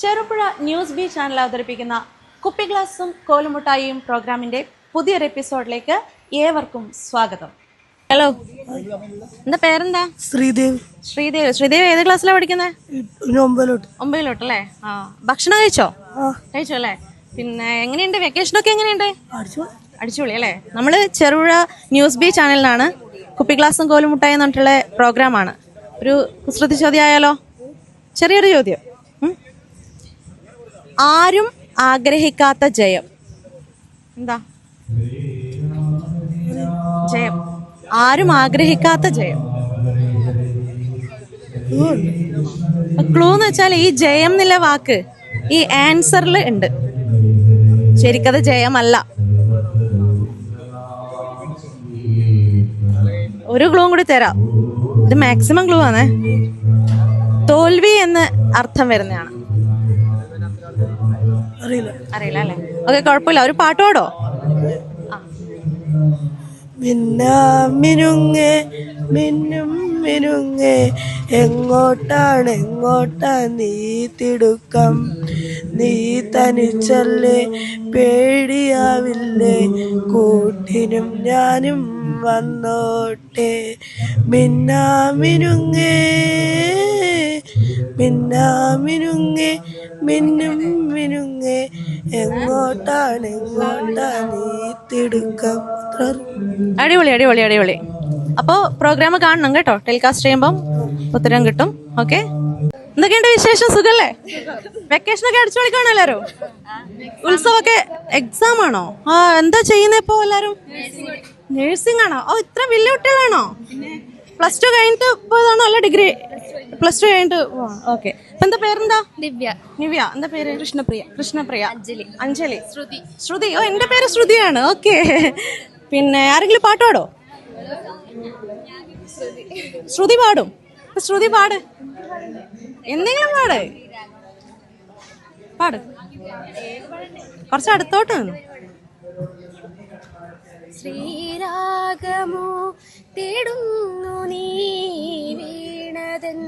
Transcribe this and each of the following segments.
Cherupuzha news B channel അവതരിപ്പിക്കുന്ന കുപ്പി ഗ്ലാസും കോലുമുട്ടായിയും പ്രോഗ്രാമിന്റെ പുതിയൊരു എപ്പിസോഡിലേക്ക് ഏവർക്കും സ്വാഗതം. ഹലോ എന്താ പേരെന്താ? ശ്രീദേവ്. ശ്രീദേവ്. ശ്രീദേവ് ഏത് ക്ലാസ്സിലാണ് പഠിക്കുന്നത് ഒമ്പതിലോട്ട്. അല്ലേ ആ. ഭക്ഷണം കഴിച്ചോ? കഴിച്ചോ അല്ലേ? പിന്നെ എങ്ങനെയുണ്ട്? വെക്കേഷനൊക്കെ എങ്ങനെയുണ്ട്? അടിച്ചു അടിച്ചുപൊളി അല്ലേ? നമ്മൾ ചെറുപുഴ ന്യൂസ് ബി ചാനലിലാണ് കുപ്പി ഗ്ലാസും കോലുമുട്ടായി എന്ന് പറഞ്ഞിട്ടുള്ള പ്രോഗ്രാമാണ്. ഒരു കുസൃതി ചോദ്യം ആയാലോ? ചെറിയൊരു ചോദ്യം. ആരും ആഗ്രഹിക്കാത്ത ജയം. എന്താ? ജയം. ആരും ആഗ്രഹിക്കാത്ത ജയം. ക്ലൂ എന്ന് വെച്ചാൽ ഈ ജയം എന്നുള്ള വാക്ക് ഈ ആൻസറിൽ ഉണ്ട്. ശരിക്കത് ജയമല്ല. ഒരു ക്ലൂ കൂടി തരാം. ഇത് മാക്സിമം ക്ലൂ ആണേ. തോൽവി എന്ന് അർത്ഥം വരുന്നതാണ്. അറിയില്ല. അറിയില്ല അല്ലേ? ഓക്കെ കുഴപ്പമില്ല. ഒരു പാട്ടോടോ പാടോ? മിന്നാ മിനുങ്ങേ മിന്നും മിനുങ്ങേ എങ്ങോട്ടാണ് എങ്ങോട്ടാ നീ തിടുക്കം? നീ തനിച്ചല്ലേ പേടിയാവില്ലേ? കൂട്ടിനും ഞാനും വന്നോട്ടെ. മിന്നാ മിനുങ്ങേ മിന്നാ മിനുങ്ങേ മിന്നും മിനുങ്ങേ എങ്ങോട്ടാണ് എങ്ങോട്ടാണ് തിടുക്കം അടിപൊളി അടിപൊളി അടിപൊളി. അപ്പോൾ പ്രോഗ്രാം കാണണം കേട്ടോ. ടെലികാസ്റ്റ് ചെയ്യുമ്പം ഉത്തരം കിട്ടും. ഓക്കെ എന്തൊക്കെയുണ്ട് വിശേഷം? സുഖല്ലേ? വെക്കേഷൻ ഒക്കെ അടിച്ചു കളിക്കാണോ എല്ലാരും ഉത്സവമൊക്കെ എക്സാം ആണോ? ആ എന്താ ചെയ്യുന്ന ഇപ്പോ എല്ലാരും നേഴ്സിംഗ് ആണോ? ഓ ഇത്ര വലിയ കുട്ടികളാണോ? പ്ലസ് ടു കഴിഞ്ഞിട്ട് പോയതാണോ അല്ല ഡിഗ്രി? പ്ലസ് ടു കഴിഞ്ഞിട്ട് ഓക്കെ. എന്താ പേരെന്താ? ദിവ്യ. ദിവ്യ. എന്താ പേര്? കൃഷ്ണപ്രിയ. കൃഷ്ണപ്രിയ. അഞ്ജലി. അഞ്ജലി. ശ്രുതി. ശ്രുതി. ഓ എന്റെ പേര് ശ്രുതിയാണ്. ഓക്കെ. പിന്നെ ആരെങ്കിലും പാട്ട് പാടോ? ശ്രുതി പാടും. ശ്രുതി പാട്. എന്തെങ്കിലും പാട്. പാട്. കുറച്ച് അടുത്തോട്ട് നിന്നു. ശ്രീരാഗമോ തേടുന്നു നീ വീണതൻ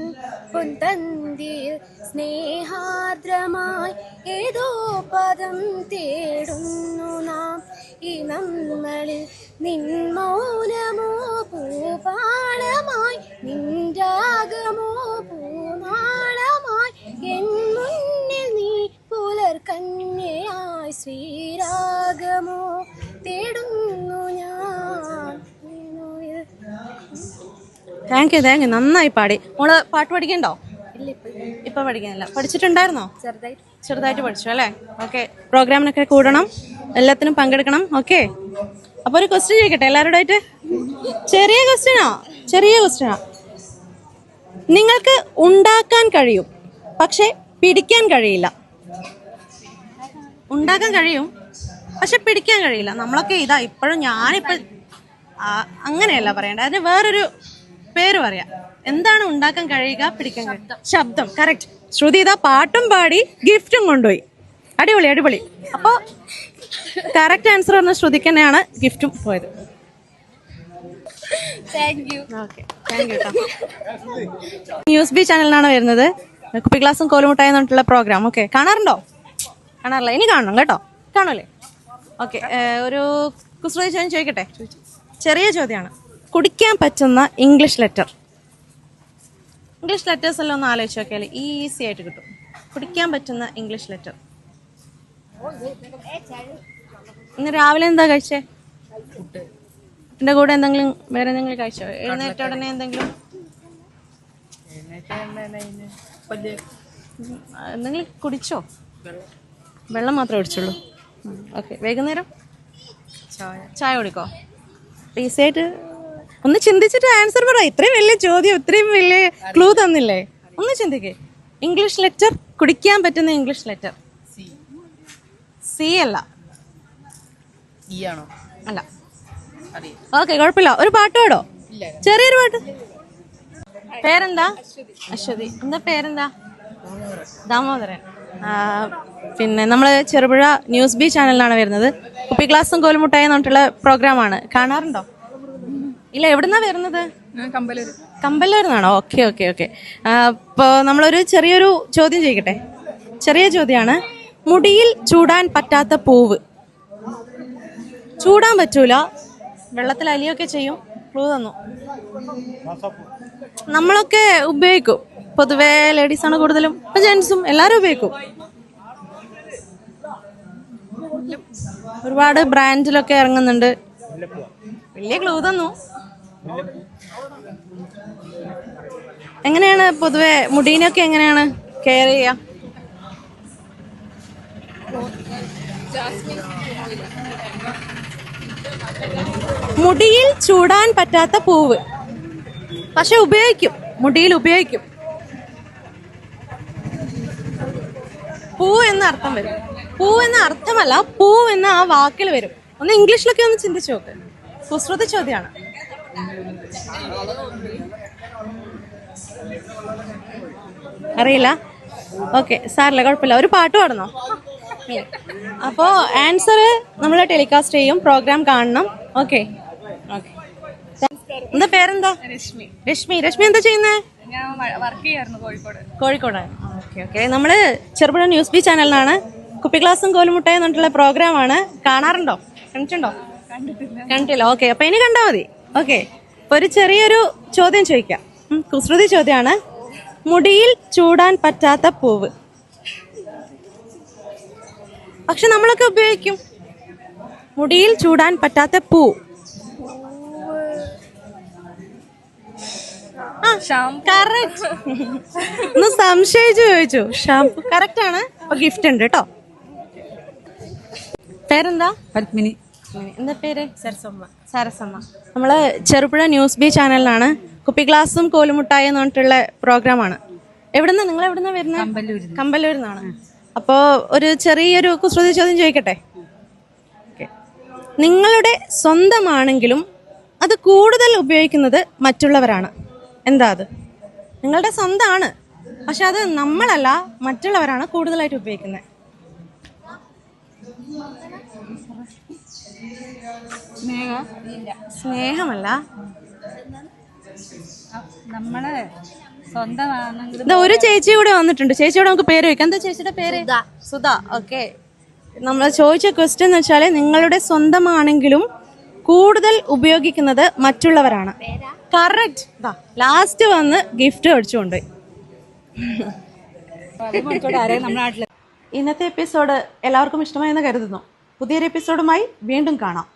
പൊന്തന്തിൽ സ്നേഹാർദ്രമായി ഏതോ പദം തേടുന്നു നാം. ഈ നമ്മളിൽ നിൻ മൗനമോ നിൻ രാഗമോ പൂനാളമായി താങ്ക് യു താങ്ക് യു നന്നായി പാടി. മോൾ പാട്ട് പഠിക്കണ്ടോ? ഇപ്പൊ പഠിക്കുന്നില്ല പഠിച്ചിട്ടുണ്ടായിരുന്നോ? ചെറുതായിട്ട് ചെറുതായിട്ട് പഠിച്ചു അല്ലേ? ഓക്കെ പ്രോഗ്രാമിനൊക്കെ കൂടണം. എല്ലാത്തിനും പങ്കെടുക്കണം. ഓക്കെ അപ്പൊ ഒരു ക്വസ്റ്റ്യൻ ചോദിക്കട്ടെ എല്ലാവരുടെ ആയിട്ട് ചെറിയ ക്വസ്റ്റ്യനോ ചെറിയ ക്വസ്റ്റ്യനോ നിങ്ങൾക്ക് ഉണ്ടാക്കാൻ കഴിയും പക്ഷെ പിടിക്കാൻ കഴിയില്ല. ഉണ്ടാക്കാൻ കഴിയും പക്ഷെ പിടിക്കാൻ കഴിയില്ല. നമ്മളൊക്കെ ഇതാ ഇപ്പോഴും ഞാനിപ്പോൾ അങ്ങനെയല്ല പറയേണ്ടത്. അതിന് വേറൊരു പേര് പറയാം. എന്താണ് ഉണ്ടാക്കാൻ കഴിയുക? പിടിക്കാൻ കഴിയുക ശബ്ദം. കറക്റ്റ് ശ്രുതി ഇതാ പാട്ടും പാടി ഗിഫ്റ്റും കൊണ്ടുപോയി. അടിപൊളി അടിപൊളി. അപ്പോൾ കറക്റ്റ് ആൻസർ പറഞ്ഞ ശ്രുതിക്ക് തന്നെയാണ് ഗിഫ്റ്റും പോയത്. ന്യൂസ് ബി ചാനലിനാണ് വരുന്നത്. കുപ്പി ഗ്ലാസും കോലുമുട്ടായി എന്നിട്ടുള്ള പ്രോഗ്രാം ഓക്കെ കാണാറുണ്ടോ? കാണാറില്ല. ഇനി കാണണം കേട്ടോ. കാണൂലേ ഓക്കെ ഒരു കുസൃതി ചോദ്യം ചോദിക്കട്ടെ? ചെറിയ ചോദ്യമാണ്. കുടിക്കാൻ പറ്റുന്ന ഇംഗ്ലീഷ് ലെറ്റർ ഇംഗ്ലീഷ് ലെറ്റേഴ്സ് എല്ലാം ഒന്ന് ആലോചിച്ച് നോക്കിയാൽ ഈസി ആയിട്ട് കിട്ടും. കുടിക്കാൻ പറ്റുന്ന ഇംഗ്ലീഷ് ലെറ്റർ ഇന്ന് രാവിലെ എന്താ കഴിച്ചേ? ഇതിന്റെ കൂടെ എന്തെങ്കിലും വേറെ എന്തെങ്കിലും കഴിച്ചോ? എഴുന്നേറ്റ ഉടനെ എന്തെങ്കിലും? എന്തെങ്കിലും കുടിച്ചോ? വെള്ളം മാത്രമേ കുടിച്ചുള്ളൂ. ഓക്കെ വൈകുന്നേരം? ചായ കുടിക്കോ? ഈസി ആയിട്ട് ഒന്ന് ചിന്തിച്ചിട്ട് ആൻസർ പറ. ഇത്രയും വലിയ ചോദ്യം ഇത്രയും വലിയ ക്ലൂ തന്നില്ലേ? ഒന്ന് ചിന്തിക്കേ. ഇംഗ്ലീഷ് ലെറ്റർ കുടിക്കാൻ പറ്റുന്ന ഇംഗ്ലീഷ് ലെറ്റർ സി അല്ല. ആണോ? അല്ല. ഓക്കെ കുഴപ്പമില്ല. ഒരു പാട്ട് പാടോ? ചെറിയൊരു പാട്ട്. പേരെന്താ? അശ്വതി. എന്താ പേരെന്താ? ദാമോദരൻ. പിന്നെ നമ്മൾ ചെറുപുഴ ന്യൂസ് ബി ചാനലിലാണ് വരുന്നത്. കുപ്പി ഗ്ലാസും കോലുമുട്ടായി എന്നിട്ടുള്ള പ്രോഗ്രാമാണ് കാണാറുണ്ടോ? ഇല്ല എവിടുന്നാ വരുന്നത്? കമ്പലൂര്. കമ്പല്ലൂരിന്നാണോ ഓക്കെ ഓക്കെ ഓക്കെ. അപ്പോൾ നമ്മളൊരു ചെറിയൊരു ചോദ്യം ചെയ്യിക്കട്ടെ ചെറിയ ചോദ്യമാണ് മുടിയിൽ ചൂടാൻ പറ്റാത്ത പൂവ്. ചൂടാൻ പറ്റൂല. വെള്ളത്തിൽ അലിയൊക്കെ ചെയ്യും. ക്ലൂ തന്നു. നമ്മളൊക്കെ ഉപയോഗിക്കും. പൊതുവേ ലേഡീസാണ് കൂടുതലും. ഇപ്പൊ ജെൻസും എല്ലാരും ഉപയോഗിക്കും. ഒരുപാട് ബ്രാൻഡിലൊക്കെ ഇറങ്ങുന്നുണ്ട്. വലിയ ക്ലൂ തന്നു. എങ്ങനെയാണ് പൊതുവെ മുടീനൊക്കെ എങ്ങനെയാണ് കെയർ ചെയ്യുക മുടിയിൽ ചൂടാൻ പറ്റാത്ത പൂവ്. പക്ഷെ ഉപയോഗിക്കും. മുടിയിൽ ഉപയോഗിക്കും. പൂ എന്ന അർത്ഥം വരും. പൂ എന്ന അർത്ഥമല്ല പൂ എന്ന ആ വാക്കിൽ വരും. ഒന്ന് ഇംഗ്ലീഷിലൊക്കെ ഒന്ന് ചിന്തിച്ചു നോക്ക്. സുശ്രുത ചോദ്യമാണ് അറിയില്ല? ഓക്കെ സാറില്ല കുഴപ്പമില്ല. ഒരു പാട്ട് പാടണോ? അപ്പോ ആൻസർ നമ്മൾ ടെലികാസ്റ്റ് ചെയ്യും പ്രോഗ്രാം കാണണം. ഓക്കെ ഓക്കെ എന്താ പേരെന്താ? രശ്മി. രശ്മി. രശ്മി എന്താ ചെയ്യുന്നേ? കോഴിക്കോട്. ഓക്കെ ഓക്കെ നമ്മൾ ചെറുപുഴ ന്യൂസ് ബി ചാനലിനാണ് കുപ്പി ക്ലാസ്സും കോലുമുട്ടയും പ്രോഗ്രാം ആണ്. കാണാറുണ്ടോ? കണ്ടിട്ടുണ്ടോ? കണ്ടിട്ടില്ല. ഓക്കെ അപ്പൊ ഇനി കണ്ടാൽ മതി. ഓക്കെ ഒരു ചെറിയൊരു ചോദ്യം ചോദിക്കാം. കുസൃതി ചോദ്യമാണ് മുടിയിൽ ചൂടാൻ പറ്റാത്ത പൂവ്. പക്ഷെ നമ്മളൊക്കെ ഉപയോഗിക്കും. മുടിയിൽ ചൂടാൻ പറ്റാത്ത പൂ. ഒന്ന് സംശയിച്ചു ചോദിച്ചു. ഷാംപൂ കറക്റ്റ് ആണ്. ഗിഫ്റ്റ് ഉണ്ട് കേട്ടോ പേരെന്താ? പത്മിനി. എന്താ പേര്? സരസമ്മ. സരസമ്മ. നമ്മൾ ചെറുപുഴ ന്യൂസ് ബി ചാനലിലാണ്. കുപ്പി ഗ്ലാസും കോലുമുട്ടായി എന്ന് പറഞ്ഞിട്ടുള്ള പ്രോഗ്രാമാണ്. എവിടുന്ന? നിങ്ങൾ എവിടുന്ന വരുന്നത് കമ്പല്ലൂരിൽ നിന്നാണ് അപ്പോൾ ഒരു ചെറിയൊരു കുസൃതി ചോദ്യം ചോദിക്കട്ടെ? നിങ്ങളുടെ സ്വന്തമാണെങ്കിലും അത് കൂടുതൽ ഉപയോഗിക്കുന്നത് മറ്റുള്ളവരാണ്. എന്താ അത്? നിങ്ങളുടെ സ്വന്തമാണ് പക്ഷെ അത് നമ്മളല്ല മറ്റുള്ളവരാണ് കൂടുതലായിട്ട് ഉപയോഗിക്കുന്നത്. സ്നേഹ? സ്നേഹമല്ല. നമ്മളെ സ്വന്തമാണെങ്കിലും ഇതാ ഒരു ചേച്ചി കൂടെ വന്നിട്ടുണ്ട്. ചേച്ചിയോട് നമുക്ക് പേര് വെക്കാം എന്താ ചേച്ചിയുടെ പേര്? സുധ. ഓക്കെ. നമ്മൾ ചോദിച്ച ക്വസ്റ്റ്യൻ എന്ന് വെച്ചാൽ നിങ്ങളുടെ സ്വന്തമാണെങ്കിലും കൂടുതൽ ഉപയോഗിക്കുന്നത് മറ്റുള്ളവരാണ്. കറക്റ്റ് ലാസ്റ്റ് വന്ന് ഗിഫ്റ്റ് നാട്ടിൽ ഇന്നത്തെ എപ്പിസോഡ് എല്ലാവർക്കും ഇഷ്ടമായെന്ന് കരുതുന്നു. പുതിയൊരു എപ്പിസോഡുമായി വീണ്ടും കാണാം.